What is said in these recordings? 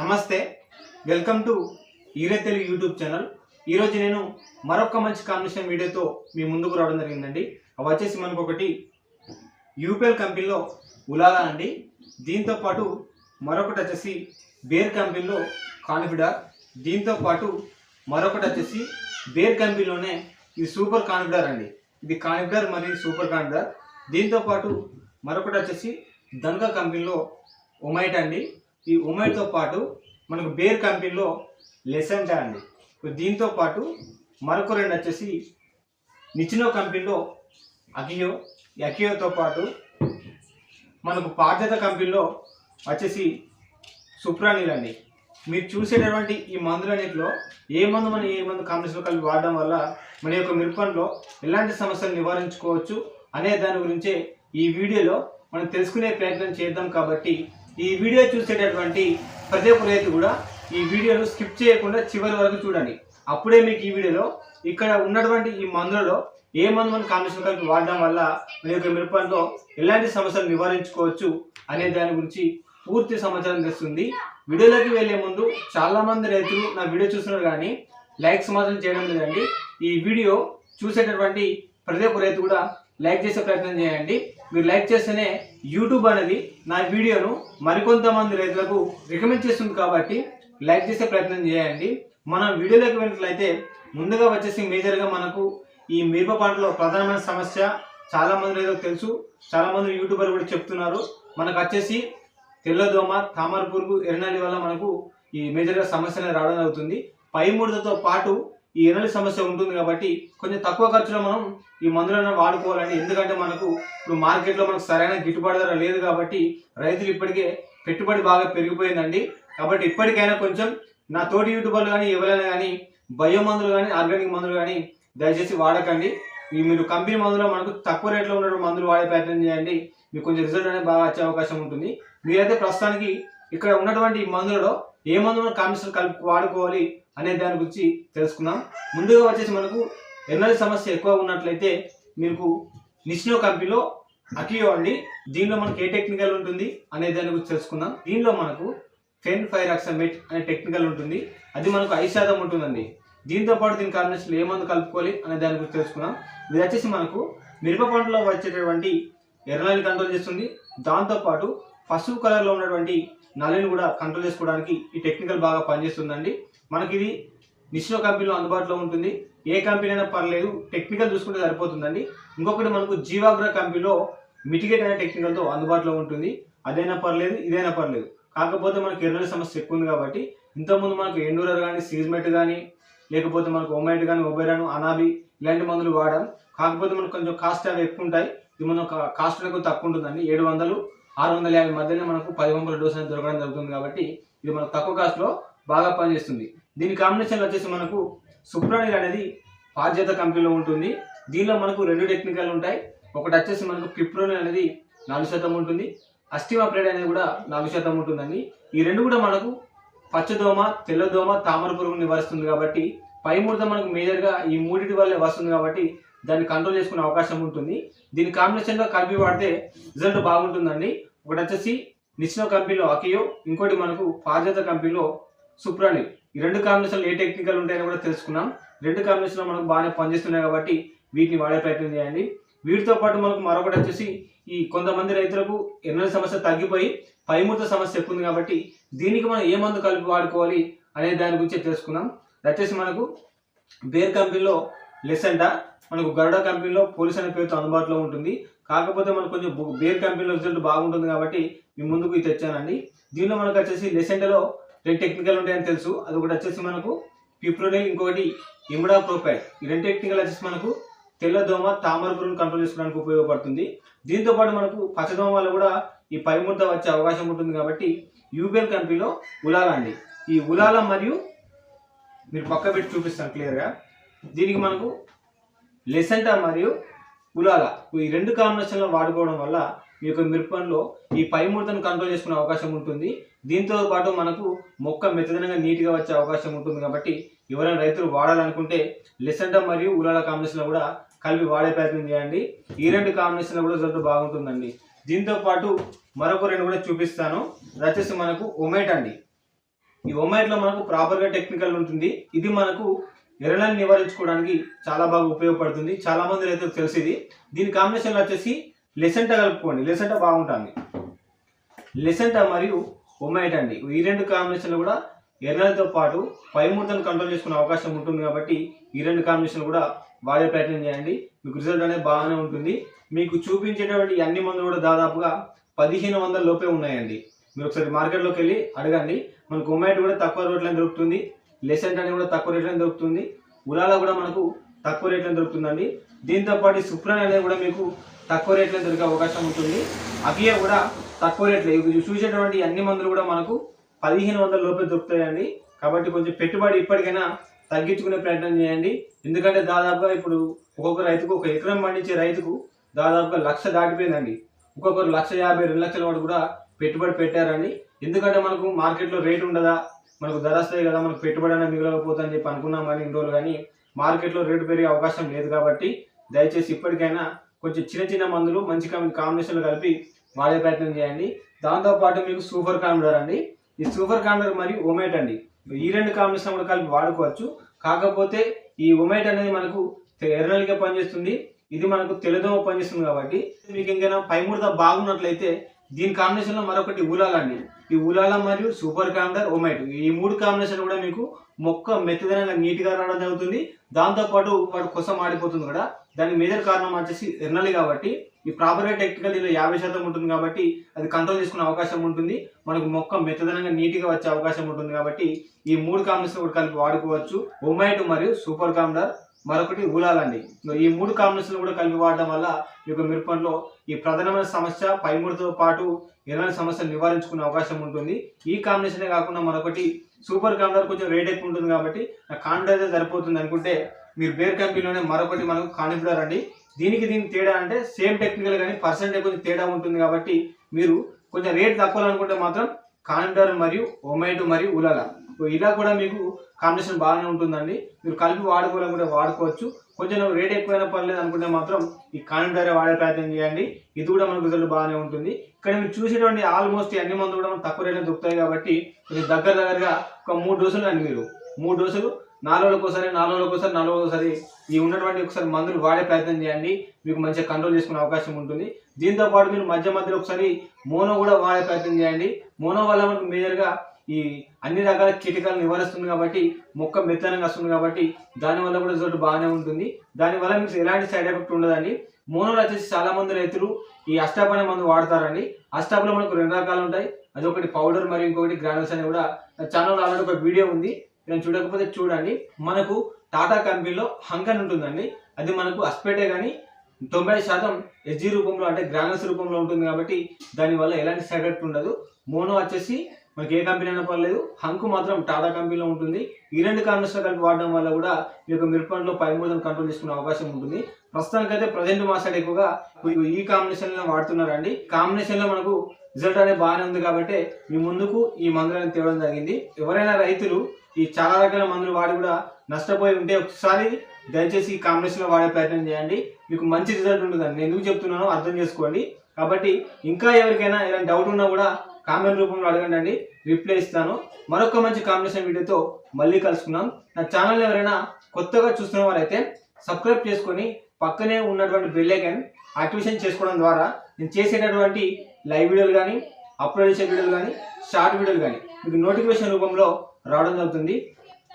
నమస్తే. Welcome to ఈరే Telugu YouTube channel. ఈరోజు నేను మరొక మంచి కాంబినేషన్ వీడియోతో మీ ముందుకు రావడం జరిగిందండి. అవి వచ్చేసి మనకు ఒకటి యూపీఎల్ కంపెనీలో ఉలాలా అండి. దీంతో పాటు మరొకటి వచ్చేసి బేర్ కంపెనీలో కాన్ఫిడర్ దీంతో పాటు మరొకటి వచ్చేసి బేర్ కంపెనీలోనే ఇది సూపర్ కాన్ఫిడర్ అండి. ఇది కాన్ఫిడర్ మరియు సూపర్ కాన్ఫిడర్ దీంతో పాటు మరొకటి వచ్చేసి దంగా కంపెనీలో ఒమైట్ అండి. ఈ ఒమైట్తో పాటు మనకు బేర్ కంపెనీలో లెసెంటా అండి. దీంతో పాటు మరొక రెండు వచ్చేసి నిచినో కంపెనీలో అకియో అకియోతో పాటు మనకు పాఠ్యత కంపెనీలో వచ్చేసి సుప్రానీల్ అండి. మీరు చూసేటటువంటి ఈ మందులన్నింటిలో ఏ మందు మనం ఏ మందు కాంబినేషన్లో కలిపి వాడడం వల్ల మన యొక్క మిరపంలో ఎలాంటి సమస్యలు నివారించుకోవచ్చు అనే దాని గురించే ఈ వీడియోలో మనం తెలుసుకునే ప్రయత్నం చేద్దాం కాబట్టి ఈ వీడియో చూసేటటువంటి ప్రతి ఒక్క రైతు కూడా ఈ వీడియోను స్కిప్ చేయకుండా చివరి వరకు చూడండి. అప్పుడే మీకు ఈ వీడియోలో ఇక్కడ ఉన్నటువంటి ఈ మందులలో ఏ మందు మన కాంబినేషన్ కలిపి వాడడం వల్ల మీ యొక్క మిరపంలో ఎలాంటి సమస్యలు నివారించుకోవచ్చు అనే దాని గురించి పూర్తి సమాచారం తెస్తుంది వీడియోలోకి వెళ్ళే ముందు చాలా మంది రైతులు నా వీడియో చూస్తున్నారు కానీ లైక్స్ మాత్రం చేయడం లేదండి. ఈ వీడియో చూసేటటువంటి ప్రతి ఒక్క రైతు కూడా లైక్ చేసే ప్రయత్నం చేయండి. మీరు లైక్ చేస్తేనే యూట్యూబ్ అనేది నా వీడియోను మరికొంతమంది రైతులకు రికమెండ్ చేస్తుంది కాబట్టి లైక్ చేసే ప్రయత్నం చేయండి. మనం వీడియోలోకి వెళ్ళినట్లయితే ముందుగా వచ్చేసి మేజర్గా మనకు ఈ మిరప పంటలో ప్రధానమైన సమస్య చాలామంది రైతులకు తెలుసు. చాలామంది యూట్యూబర్ కూడా చెప్తున్నారు. మనకు వచ్చేసి తెల్లదోమ తామర పురుగు ఎర్రనల్లి వల్ల మనకు ఈ మేజర్గా సమస్య అనేది రావడం జరుగుతుంది. పై ముడతతో పాటు ఈ ఎనల్ సమస్య ఉంటుంది కాబట్టి కొంచెం తక్కువ ఖర్చులో మనం ఈ మందులను వాడుకోవాలండి. ఎందుకంటే మనకు ఇప్పుడు మార్కెట్లో మనకు సరైన గిట్టుబాటు ధర లేదు కాబట్టి రైతులు ఇప్పటికే పెట్టుబడి బాగా పెరిగిపోయిందండి. కాబట్టి ఇప్పటికైనా కొంచెం నా తోటి యూట్యూబర్లు కానీ ఎవరైనా కానీ బయో మందులు కానీ ఆర్గానిక్ మందులు కానీ దయచేసి వాడకండి. ఈ మీరు కంపెనీ మందులో మనకు తక్కువ రేట్లో ఉన్న మందులు వాడే ప్రయత్నం చేయండి. మీకు కొంచెం రిజల్ట్ అనేది బాగా వచ్చే అవకాశం ఉంటుంది. మీరైతే ప్రస్తుతానికి ఇక్కడ ఉన్నటువంటి ఈ మందులలో ఏ మందులను మనం కాంబినేషన్ కలిపి వాడుకోవాలి? అనే దాని గురించి తెలుసుకుందాం. ముందుగా వచ్చేసి మనకు ఎనర్జీ సమస్య ఎక్కువ ఉన్నట్లయితే మీకు నిష్నో కంపెనీలో అకియో అండి. దీనిలో మనకి ఏ టెక్నికల్ ఉంటుంది అనే దాని గురించి తెలుసుకుందాం. దీనిలో మనకు ఫెన్ ఫైర్ ఆక్సమేట్ అనే టెక్నికల్ ఉంటుంది. అది మనకు ఐదు శాతం ఉంటుందండి. దీంతో పాటు దీని కాంబినేషన్లో ఏ మందు కలుపుకోవాలి అనే దాని గురించి తెలుసుకుందాం. ఇది వచ్చేసి మనకు మిరప పంటలో వచ్చేటటువంటి ఎర్రలని కంట్రోల్ చేస్తుంది. దాంతోపాటు పసుపు కలర్లో ఉన్నటువంటి నల్లిని కూడా కంట్రోల్ చేసుకోవడానికి ఈ టెక్నికల్ బాగా పనిచేస్తుందండి. మనకి ఇది నిష్లో కంపెనీలో అందుబాటులో ఉంటుంది. ఏ కంపెనీ అయినా పర్లేదు టెక్నికల్ చూసుకుంటే సరిపోతుందండి. ఇంకొకటి మనకు జీవాగ్ర కంపెనీలో మిటిగేట్ అనే టెక్నికల్తో అందుబాటులో ఉంటుంది. అదైనా పర్లేదు ఇదైనా పర్లేదు. కాకపోతే మనకి ఎర్రల సమస్య ఎక్కువ ఉంది కాబట్టి ఇంతకుముందు మనకు ఎండూరర్ కానీ సీజ్మెట్ కానీ లేకపోతే మనకు ఒమైట్ కానీ ఒబెరాను అనాబి ఇలాంటి మందులు వాడాం. కాకపోతే మనకు కొంచెం కాస్ట్ అవి ఎక్కువ ఉంటాయి. ఇది మనం కాస్ట్ ఎక్కువ తక్కువ ఉంటుందండి. ఏడు వందలు ఆరు వందల యాభై మధ్యనే మనకు పది వందల డోస్ అనేది దొరకడం జరుగుతుంది కాబట్టి ఇది మనకు తక్కువ కాస్ట్లో బాగా పనిచేస్తుంది. దీని కాంబినేషన్లో వచ్చేసి మనకు సుప్రానిల్ అనేది బాధ్యత కంపెనీలో ఉంటుంది. దీనిలో మనకు రెండు టెక్నికల్ ఉంటాయి. ఒకటి వచ్చేసి మనకు పిప్రోనిల్ అనేది నాలుగు శాతం ఉంటుంది. అస్టిమాప్రేడ్ అనేది కూడా నాలుగు శాతం ఉంటుందండి. ఈ రెండు కూడా మనకు పచ్చదోమ తెల్లదోమ తామర పురుగు నివారిస్తుంది కాబట్టి పై ముడత మనకు మేజర్గా ఈ మూడింటి వల్లే వస్తుంది కాబట్టి దాన్ని కంట్రోల్ చేసుకునే అవకాశం ఉంటుంది. దీని కాంబినేషన్లో కలిపి వాడితే రిజల్ట్ బాగుంటుందండి. ఒకటి వచ్చేసి నిస్నో కంపెనీలో అకియో ఇంకోటి మనకు పాజత కంపెనీలో సుప్రాణి. ఈ రెండు కాంబినేషన్లు ఏ టెక్నికల్ ఉంటాయని కూడా తెలుసుకున్నాం. రెండు కాంబినేషన్లో మనకు బాగానే పనిచేస్తున్నాయి కాబట్టి వీటిని వాడే ప్రయత్నం చేయండి. వీటితో పాటు మనకు మరొకటి వచ్చేసి ఈ కొంతమంది రైతులకు ఎన్నో సమస్య తగ్గిపోయి పైమూర్త సమస్య ఎక్కువ ఉంది కాబట్టి దీనికి మనం ఏ మందు కలిపి వాడుకోవాలి అనే దాని గురించి తెలుసుకున్నాం. వచ్చేసి మనకు బేర్ కంపెనీలో లెసెంటా మనకు గరుడ కంపెనీలో పోలీస్ అనే పేరుతో అందుబాటులో ఉంటుంది. కాకపోతే మనకు కొంచెం బేర్ కంపెనీలో రిజల్ట్ బాగుంటుంది కాబట్టి మీ ముందుకు ఇది తెచ్చానండి. దీనిలో మనకు వచ్చేసి లెసెంటాలో రెండు టెక్నికల్ ఉంటాయని తెలుసు. అది ఒకటి వచ్చేసి మనకు పిప్రోనిల్ ఇంకొకటి ఇమిడా ప్రోపైడ్ ఈ రెండు టెక్నికల్ వచ్చేసి మనకు తెల్లదోమ తామర పురుగును కంట్రోల్ చేసుకోవడానికి ఉపయోగపడుతుంది. దీంతో పాటు మనకు పచ్చదోమ వల్ల కూడా ఈ పైముడత వచ్చే అవకాశం ఉంటుంది కాబట్టి యూబిఎల్ కంపెనీలో ఉలాలా అండి ఈ ఉలాల మరియు మీరు పక్క పెట్టి చూపిస్తాను క్లియర్గా. దీనికి మనకు లెసెంటా మరియు ఉలాల ఈ రెండు కాంబినేషన్లో వాడుకోవడం వల్ల మీ యొక్క మిరపంలో ఈ పై ముడతను కంట్రోల్ చేసుకునే అవకాశం ఉంటుంది. దీంతో పాటు మనకు మొక్క మెత్తదనంగా నీట్గా వచ్చే అవకాశం ఉంటుంది కాబట్టి ఎవరైనా రైతులు వాడాలనుకుంటే లెసెంటా మరియు ఉలాల కాంబినేషన్లో కూడా కలిపి వాడే ప్రయత్నం చేయండి. ఈ రెండు కాంబినేషన్లో కూడా రిజల్ట్ బాగుంటుందండి. దీంతో పాటు మరొక రెండు కూడా చూపిస్తాను. అది వచ్చేసి మనకు ఒమేట్ అండి. ఈ ఒమైట్లో మనకు ప్రాపర్గా టెక్నికల్ ఉంటుంది. ఇది మనకు ఎర్రలను నివారించుకోవడానికి చాలా బాగా ఉపయోగపడుతుంది. చాలా మంది రైతులకు తెలిసింది. దీని కాంబినేషన్లో వచ్చేసి లెసెంట కలుపుకోండి. లెసెంట బాగుంటుంది. లెసెంట మరియు ఒమైట్ అండి. ఈ రెండు కాంబినేషన్లు కూడా ఎర్రలతో పాటు పైమూర్తను కంట్రోల్ చేసుకునే అవకాశం ఉంటుంది కాబట్టి ఈ రెండు కాంబినేషన్లు కూడా వాడే ప్రయత్నం చేయండి. మీకు రిజల్ట్ అనేది బాగానే ఉంటుంది. మీకు చూపించేటువంటి అన్ని మందులు కూడా దాదాపుగా పదిహేను వందల లోపే ఉన్నాయండి. మీరు ఒకసారి మార్కెట్లోకి వెళ్ళి అడగండి. మనకు ఒమైట్ కూడా తక్కువ రేట్లలో దొరుకుతుంది. లెసెంట్ అనేది కూడా తక్కువ రేట్లో దొరుకుతుంది. ఉలాలా కూడా మనకు తక్కువ రేట్లో దొరుకుతుందండి. దీంతోపాటు సుప్రన్ అనేది కూడా మీకు తక్కువ రేట్లో దొరికే అవకాశం ఉంటుంది. అకియా కూడా తక్కువ రేట్లో. ఇవి చూసేటువంటి అన్ని మందులు కూడా మనకు పదిహేను వందల లోపే దొరుకుతాయండి. కాబట్టి కొంచెం పెట్టుబడి ఇప్పటికైనా తగ్గించుకునే ప్రయత్నం చేయండి. ఎందుకంటే దాదాపుగా ఇప్పుడు ఒక్కొక్క రైతుకు ఒక ఎకరం పండించే రైతుకు దాదాపుగా లక్ష దాటిపోయిందండి. ఒక్కొక్కరు లక్ష యాభై రెండు లక్షల వాడు కూడా పెట్టుబడి పెట్టారండి. ఎందుకంటే మనకు మార్కెట్లో రేట్ ఉండదా? మనకు ధర వస్తాయి కదా మనకు పెట్టుబడి అనేది మిగలకపోతుంది అని చెప్పి అనుకున్నాం కానీ ఇన్ని రోజులు కానీ మార్కెట్లో రేటు పెరిగే అవకాశం లేదు కాబట్టి దయచేసి ఇప్పటికైనా కొంచెం చిన్న చిన్న మందులు మంచి కాంబినేషన్లు కలిపి వాడే ప్రయత్నం చేయండి. దాంతోపాటు మీకు సూపర్ కాండర్ అండి. ఈ సూపర్ కాండర్ మరియు ఒమేట్ అండి. ఈ రెండు కాంబినేషన్ కూడా కలిపి వాడుకోవచ్చు. కాకపోతే ఈ ఒమేట్ అనేది మనకు ఎర్రలిగా పనిచేస్తుంది. ఇది మనకు తెల్లదోమ పనిచేస్తుంది కాబట్టి మీకు ఇంకైనా పైముడత బాగున్నట్లయితే దీని కాంబినేషన్లో మరొకటి ఊలాల అండి. ఈ ఊలాల మరియు సూపర్ కాండర్ ఒమైట్ ఈ మూడు కాంబినేషన్ కూడా మీకు మొక్క మెత్తదనంగా నీట్గా రావడం జరుగుతుంది. దాంతో పాటు వాడు కొసం ఆడిపోతుంది కూడా దానికి మేజర్ కారణం వచ్చేసి ఎర్నలి కాబట్టి ఈ ప్రాపర్గా టెక్నికల్ దీనిలో యాభై శాతం ఉంటుంది కాబట్టి అది కంట్రోల్ చేసుకునే అవకాశం ఉంటుంది. మనకు మొక్క మెత్తదనంగా నీట్గా వచ్చే అవకాశం ఉంటుంది కాబట్టి ఈ మూడు కాంబినేషన్ కూడా కలిపి వాడుకోవచ్చు. ఒమైట్ మరియు సూపర్ కాండర్ మరొకటి ఊలాలండి. ఈ మూడు కాంబినేషన్లు కూడా కలిపి వాడడం వల్ల ఈ యొక్క మిరపంలో ఈ ప్రధానమైన సమస్య పైముడితో పాటు ఎలాంటి సమస్యలు నివారించుకునే అవకాశం ఉంటుంది. ఈ కాంబినేషనే కాకుండా మరొకటి సూపర్ కాండర్ కొంచెం రేట్ ఎక్కువ ఉంటుంది కాబట్టి ఆ అయితే సరిపోతుంది అనుకుంటే మీరు బేర్ కంపెనీలోనే మరొకటి మనకు కానిఫ్లర్ అండి దీనికి దీనికి తేడా అంటే సేమ్ టెక్నికల్ కానీ పర్సెంటేజ్ కొంచెం తేడా ఉంటుంది కాబట్టి మీరు కొంచెం రేట్ తక్కువ అనుకుంటే మాత్రం కాండర్ మరియు ఒమైటో మరియు ఉలాల సో ఇలా కూడా మీకు కాంబినేషన్ బాగానే ఉంటుందండి. మీరు కలిపి వాడుకోవాలనుకుంటే వాడుకోవచ్చు. కొంచెం రేట్ ఎక్కువైనా పర్లేదు అనుకుంటే మాత్రం ఈ కానిఫ్లర్ వాడే ప్రయత్నం చేయండి. ఇది కూడా మనకు రిజల్ట్ బాగానే ఉంటుంది. ఇక్కడ మీరు చూసేటువంటి ఆల్మోస్ట్ అన్ని మందులు కూడా మనకు తక్కువ రేట్లో దొరుకుతాయి కాబట్టి మీరు దగ్గర దగ్గరగా ఒక మూడు డోసులు అండి మీరు. మూడు డోసులు నాలుగు ఒకసారి నాలుగు ఒకసారి నాలుగు ఒకసారి ఈ ఉన్నటువంటి ఒకసారి మందులు వాడే ప్రయత్నం చేయండి. మీకు మంచిగా కంట్రోల్ చేసుకునే అవకాశం ఉంటుంది. దీంతో పాటు మీరు మధ్య మధ్యలో ఒకసారి మోనో కూడా వాడే ప్రయత్నం చేయండి. మోనో వల్ల మనకు మేజర్గా ఈ అన్ని రకాల కీటకాలు నివారిస్తుంది కాబట్టి మొక్క మెత్తనంగా వస్తుంది కాబట్టి దానివల్ల కూడా రిజల్ట్ బాగానే ఉంటుంది. దానివల్ల మీకు ఎలాంటి సైడ్ ఎఫెక్ట్ ఉండదండి. మోనోలు వచ్చేసి చాలా మంది రైతులు ఈ అష్టాపన మందు వాడతారండి. అష్టాప్లో మనకు రెండు రకాలు ఉంటాయి. అది ఒకటి పౌడర్ మరియు ఇంకొకటి గ్రానుల్స్ అని కూడా ఛానల్ ఆల్రెడీ ఒక వీడియో ఉంది. నేను చూడకపోతే చూడండి. మనకు టాటా కంపెనీలో హంకన్ ఉంటుందండి. అది మనకు అస్పేటే కానీ తొంభై శాతం ఎస్జీ రూపంలో అంటే గ్రానల్స్ రూపంలో ఉంటుంది కాబట్టి దానివల్ల ఎలాంటి సైడ్ ఎఫెక్ట్ ఉండదు. మోనో వచ్చేసి మనకి ఏ కంపెనీ అయినా పర్లేదు. హంకు మాత్రం టాటా కంపెనీలో ఉంటుంది. ఈ రెండు కాంబినేషన్ కలిపి వాడడం వల్ల కూడా ఈ యొక్క మిరపంలో పై మూడని కంట్రోల్ చేసుకునే అవకాశం ఉంటుంది. ప్రస్తుతానికైతే ప్రజెంట్ మా సైడ్ ఎక్కువగా ఈ కాంబినేషన్లో వాడుతున్నారండి. కాంబినేషన్లో మనకు రిజల్ట్ అనేది బాగానే ఉంది కాబట్టి మీ ముందుకు ఈ మందులను తేవడం జరిగింది. ఎవరైనా రైతులు ఈ చాలా రకాల మందులు వాడి కూడా నష్టపోయి ఉంటే ఒకసారి దయచేసి ఈ కాంబినేషన్లో వాడే ప్రయత్నం చేయండి. మీకు మంచి రిజల్ట్ ఉంటుందండి నేను ఎందుకు చెప్తున్నానో అర్థం చేసుకోండి. కాబట్టి ఇంకా ఎవరికైనా ఏదైనా డౌట్ ఉన్నా కూడా కామెంట్ రూపంలో అడగండి అండి. రిప్లై ఇస్తాను. మరొక మంచి కాంబినేషన్ వీడియోతో మళ్ళీ కలుసుకున్నాం నా ఛానల్ ఎవరైనా కొత్తగా చూస్తున్న వారైతే సబ్స్క్రైబ్ చేసుకొని పక్కనే ఉన్నటువంటి బెల్ ఐకాన్ యాక్టివేషన్ చేసుకోవడం ద్వారా నేను చేసేటటువంటి లైవ్ వీడియోలు కానీ అప్లోడ్ చేసే వీడియోలు కానీ షార్ట్ వీడియోలు కానీ మీకు నోటిఫికేషన్ రూపంలో రావడం జరుగుతుంది.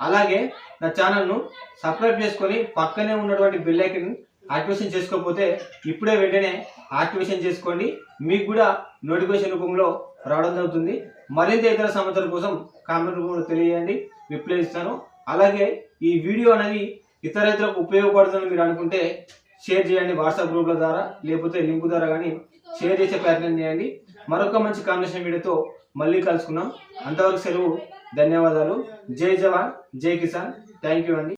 అలాగే నా ఛానల్ను సబ్స్క్రైబ్ చేసుకొని పక్కనే ఉన్నటువంటి బెల్ ఐకాన్ యాక్టివేషన్ చేసుకోకపోతే ఇప్పుడే వెంటనే యాక్టివేషన్ చేసుకోండి. మీకు కూడా నోటిఫికేషన్ రూపంలో రావడం జరుగుతుంది. మరింత ఇతర సమాచారం కోసం కామెంట్ రూపంలో తెలియజేయండి. రిప్లై ఇస్తాను. అలాగే ఈ వీడియో అనేది ఇతర ఇతరులకు ఉపయోగపడుతుందని మీరు అనుకుంటే షేర్ చేయండి వాట్సాప్ గ్రూప్ల ద్వారా లేకపోతే లింక్ ద్వారా కానీ షేర్ చేసే ప్రయత్నం చేయండి. మరొక మంచి కాంబినేషన్ వీడియోతో మళ్ళీ కలుసుకున్నాం అంతవరకు సెలవు ధన్యవాదాలు. జై జవాన్ జై కిసాన్. థ్యాంక్ యూ అండి.